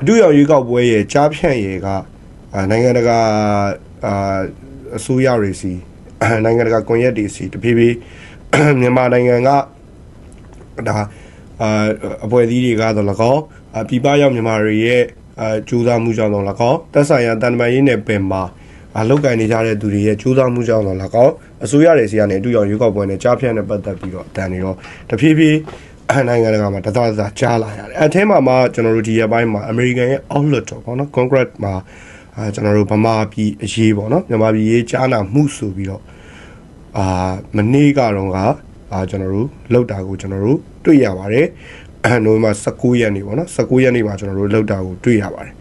အတူရောင်ရွေးကောက်ပွဲရဲ့ကြားဖြန့်ရဲ့ကအာနိုင်ငံတကာအာအစိုးရတွေစီနိုင်ငံတကာကွန်ရက်တွေစီတဖြည်းဖြည်းမြန်မာနိုင်ငံကဒါအာအဖွဲ့အစည်းတွေကတော့၎င်းအာပြည်ပရောက်မြန်မာတွေရဲ့အာကြိုးစားမှုကြောင့်တော့၎င်းတက်ဆိုင်ရာတန်တမာရေးနယ်ပင်မှာအလောက်ကင်နေကြတဲ့သူတွေရဲ့ကြိုးစားမှုကြောင့်တော့၎င်းအစိုးရတွေစီကနေအတူရောင်ရွေးကောက်ပွဲနဲ့ကြားဖြန့်နဲ့ပတ်သက်ပြီးတော့အတန်နေတော့တဖြည်းဖြည်း နိုင်ငံတကာမှာတသားတသားကြားလာရတယ်အဲအထဲမှာမှကျွန်တော်တို့ဒီရက်ပိုင်းမှာ American ရဲ့ outlet တော့ပေါ့နော် Congress မှာအဲကျွန်တော်တို့ဗမာပြည်အရေးပေါ့နော်မြန်မာပြည်ရေးကြားနာမှုဆိုပြီးတော့အာမနေ့ကတော့ကအာကျွန်တော်တို့လောက်တာကိုကျွန်တော်တို့တွေ့ရပါတယ်အဲနိုဝင်ဘာ19ရက်နေ့ပေါ့နော်19ရက်နေ့မှာကျွန်တော်တို့လောက်တာကိုတွေ့ရပါတယ်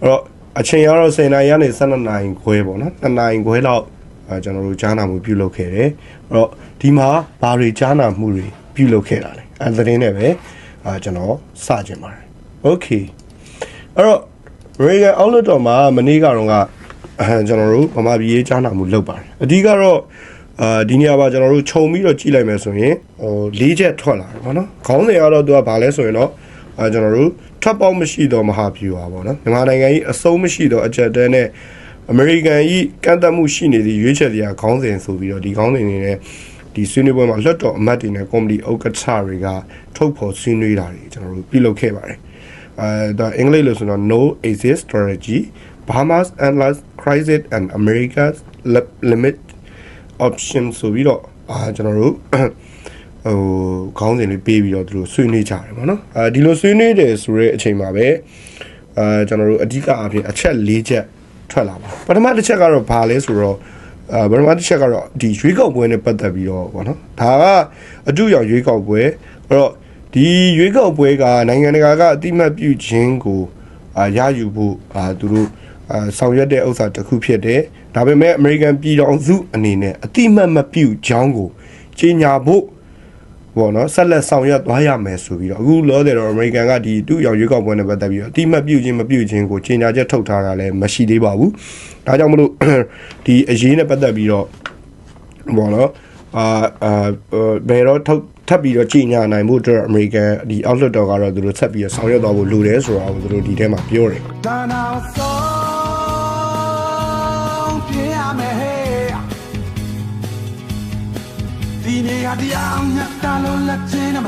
အဲ့တော့အချိန်ကတော့10နာရီကနေ12နာရီခွဲပေါ့နော်2နာရီခွဲလောက်အဲကျွန်တော်တို့ကြားနာမှုပြုလုပ်ခဲ့တယ်အဲ့တော့ဒီမှာဘာတွေကြားနာမှုတွေပြုလုပ်ခဲ့တာလဲ အဲသတင်းနဲ့ပဲအာကျွန်တော်စကြင်ပါတယ် okay အဲ့တော့ Reagan Outlet တော်မှာမနေ့ကတော့ကအဲကျွန်တော်တို့ဗမာပြည်ရေးကြားနာမှုလုပ်ပါတယ်အဓိကတော့အာဒီနေရာမှာကျွန်တော်တို့ခြုံပြီးတော့ကြည့်လိုက်မယ်ဆိုရင်ဟိုလေးချက်ထွက်လာတယ်ပေါ့နော်ခေါင်းစဉ်ကတော့သူကဘာလဲဆိုရင်တော့အဲကျွန်တော်တို့ထွက်ပေါက်မရှိတော့မဟာဗျူဟာပေါ့နော်မြန်မာနိုင်ငံကြီးအဆုံးမရှိတော့အကြက်တဲနဲ့အမေရိကန်ကြီးကန့်သက်မှုရှိနေသည့်ရွေးချယ်စရာခေါင်းစဉ်ဆိုပြီးတော့ဒီခေါင်းစဉ်တွေနဲ့ ဒီဆွေးနွေးပွဲမှာလွှတ်တော်အမတ်တွေနဲ့ကော်မတီဥက္ကဋ္ဌတွေကထုတ်ဖော်ဆွေးနွေးတာတွေကျွန်တော်တို့ပြုလုပ်ခဲ့ပါတယ်အဲဒါအင်္ဂလိပ်လို့ဆိုတော့ no exit strategy Bahamas analyze crisis and America's li- limit option ဆိုပြီးတော့အာကျွန်တော်တို့ဟိုခေါင်းစဉ်လေးပေးပြီးတော့သူတို့ဆွေးနွေးကြတယ်ပေါ့နော်အဲဒီလိုဆွေးနွေးတယ်ဆိုတဲ့အချိန်မှာပဲအာကျွန်တော်တို့အဓိကအဖြစ်အချက်၄ချက်ထွက်လာပါပထမတစ်ချက်ကတော့ဘာလဲဆိုတော့ အာပထမတစ်ချက်ကတော့ဒီရွေးကောက်ပွဲနဲ့ပတ်သက်ပြီးတော့ပေါ့နော်ဒါကအတူရောင်ရွေးကောက်ပွဲအဲ့တော့ဒီရွေးကောက်ပွဲကနိုင်ငံတကာကအတိမတ်ပြုခြင်းကိုအာရယူဖို့အာသူတို့အာဆောင်ရွက်တဲ့ဥစ္စာတစ်ခုဖြစ်တယ်ဒါပေမဲ့ American ပြည်တော်စုအနေနဲ့အတိမတ်မပြုကြောင်းကိုကြီးညာဖို့ ပေါ့နော်ဆက်လက်ဆောင်ရွက်သွားရမယ်ဆိုပြီးတော့အခုလောတယ်တော့ American ကဒီတူရောင်ရွေးကောက်ပွဲနဲ့ပတ်သက်ပြီးတော့အတိမတ်ပြုခြင်းမပြုခြင်းကိုကြေညာချက်ထုတ်ထားတာလည်းမရှိသေးပါဘူးဒါကြောင့်မလို့ဒီအရေးနဲ့ပတ်သက်ပြီးတော့ပေါ့နော်အာအာဘယ်တော့ထုတ်ထပ်ပြီးတော့ကြေညာနိုင်မှုအတွက် American ဒီ outlet တော်ကတော့သူတို့ဆက်ပြီးတော့ဆောင်ရွက်သွားဖို့လိုတယ်ဆိုတာကိုသူတို့ဒီထဲမှာပြောတယ် ဒီနေ့ဟာတရားမြတ်တာလို့လက်ချင်းနဲ့မတွေ့အားလုံးရမ်းမြေ